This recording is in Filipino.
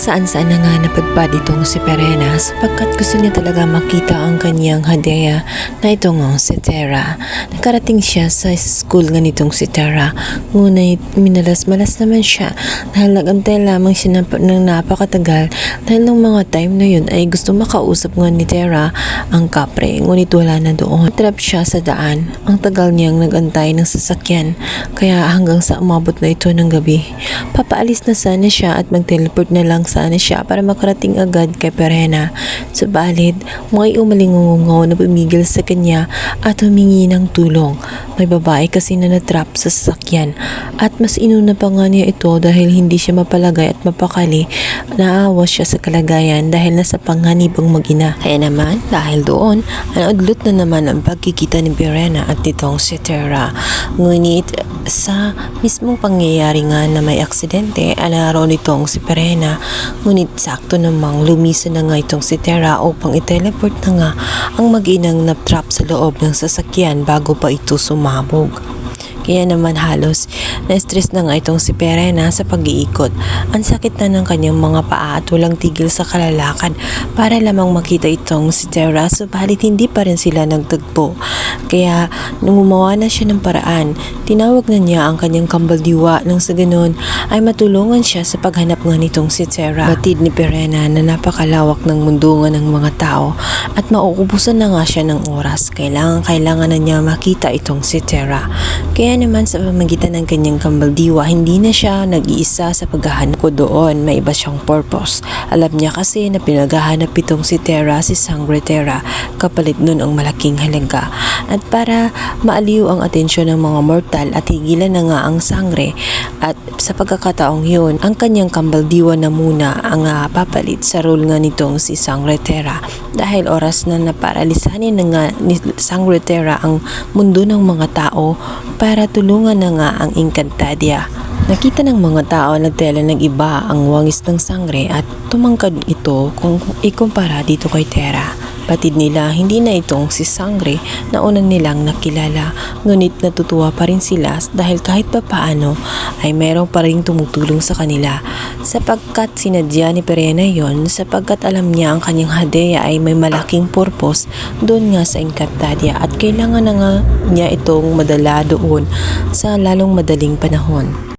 saan saan na nga napadpad itong si Perena sapagkat gusto niya talaga makita ang kanyang hadeya na ito nga si Tera. Nakarating siya sa school nga nitong si Tera ngunit minalas-malas naman siya dahil nagantay lamang siya ng, ng napakatagal dahil nung mga time na yun ay gusto makausap nga ni Tera ang kapre ngunit wala na doon. Trap siya sa daan. Ang tagal niyang nagantay ng sasakyan kaya hanggang sa umabot na ito ng gabi. Papaalis na sana siya at mag-teleport na lang sana siya para makarating agad kay Perena. Subalit, may umalingungungaw na pumigil sa kanya at humingi ng tulong. May babae kasi na natrap sa sasakyan at mas inuna pa nga niya ito dahil hindi siya mapalagay at mapakali. Naawa siya sa kalagayan dahil nasa panganib ang magina. Kaya naman, dahil doon, naudlot na naman ang pagkikita ni Perena at nitong si Tera. Ngunit sa mismong pangyayari nga na may aksidente, alaro nitong si Perena. Ngunit sakto namang lumisan na nga itong si Tera upang i-teleport na nga ang mag-inang na-trap sa loob ng sasakyan bago pa ito sumabog. Kaya naman halos na-stress na nga itong si Perena sa pag-iikot. Ang sakit na ng kanyang mga paa at walang tigil sa kalalakad para lamang makita itong si Tera subalit hindi pa rin sila nagtagpo. Kaya nung gumawa na siya ng paraan, tinawag na niya ang kanyang kambaldiwa nang sa ganun ay matulungan siya sa paghanap nga nitong si Tera. Batid ni Perena na napakalawak ng mundo nga ng mga tao at mauubusan na nga siya ng oras. Kailangan kailangan na niya makita itong si Tera. Kaya naman sa pamagitan ng kanyang kambaldiwa, hindi na siya nag-iisa sa paghahanap ko doon. May iba siyang purpose. Alam niya kasi na pinaghahanap itong si Tera, si Sangre Tera, kapalit nun ang malaking halaga. At para maaliw ang atensyon ng mga mortal at higilan na nga ang sangre at sa pagkakataong yun, ang kanyang kambaldiwa na muna ang ah, papalit sa role nga nitong si Sangre Tera dahil oras na naparalisanin na nga ni Sangre Tera ang mundo ng mga tao para tulungan na nga ang Encantadia. Nakita ng mga tao na tela ng iba ang wangis ng sangre at tumangkad ito kung ikumpara dito kay Tera. Patid nila hindi na itong si Sangre na unang nilang nakilala ngunit natutuwa pa rin sila dahil kahit pa paano ay merong pa rin tumutulong sa kanila sapagkat sinadya ni Perena yon sapagkat alam niya ang kanyang hadeya ay may malaking purpose doon nga sa Encantadia at kailangan na nga niya itong madala doon sa lalong madaling panahon.